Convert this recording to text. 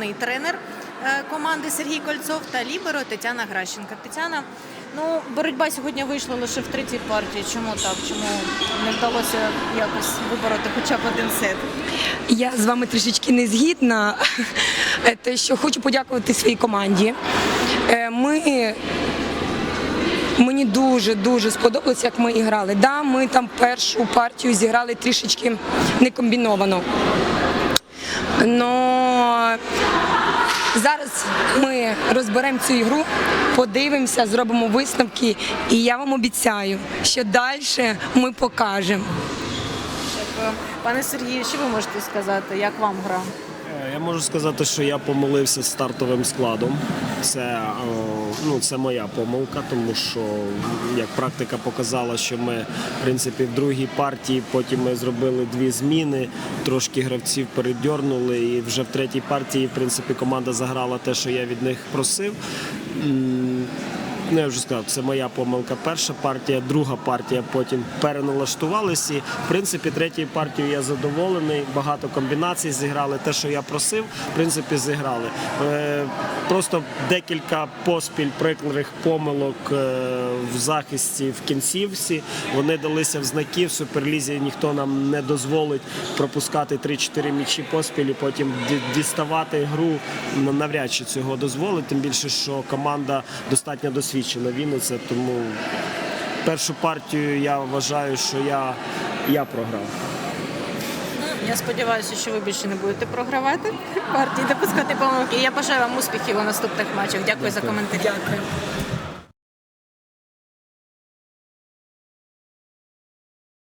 головний тренер е, команди Сергій Кольцов та ліберо Тетяна Гращенка. Тетяна, ну боротьба сьогодні вийшла лише в третій партії. Чому так? Чому не вдалося якось вибороти хоча б один сет? Я з вами трішечки не згідна. Е, Те, що хочу подякувати своїй команді. Е, Ми Мені дуже дуже сподобалось, як ми грали. Да, ми там першу партію зіграли трішечки некомбіновано. Но зараз ми розберемо цю ігру, подивимося, зробимо висновки, і я вам обіцяю, що далі ми покажемо. Дякую. Пане Сергію, що ви можете сказати? Як вам гра? Е, Я можу сказати, що я помилився з стартовим складом. Це, е, ну, це моя помилка, тому що як практика показала, що ми в принципі в другій партії потім ми зробили дві зміни, трошки гравців передьорнули, і вже в третій партії в принципі команда заграла те, що я від них просив. Ну, я вже сказав, це моя помилка. Перша партія, друга партія потім переналаштувалися. В принципі, третьою партією я задоволений. Багато комбінацій зіграли. Те, що я просив, в принципі, зіграли. Е, Просто декілька поспіль прикладних помилок е, в захисті в кінцівці. Вони далися в знаки. В суперлізі ніхто нам не дозволить пропускати 3-4 м'ячі поспіль і потім діставати гру. Навряд чи цього дозволить. Тим більше, що команда достатньо досвідчена Вінниця, тому першу партію я вважаю, що я, я програв. Ну, Я сподіваюся, що ви більше не будете програвати партії, допускати помилки. І Я бажаю вам успіхів у наступних матчах. Дякую за коментарі. Дякую.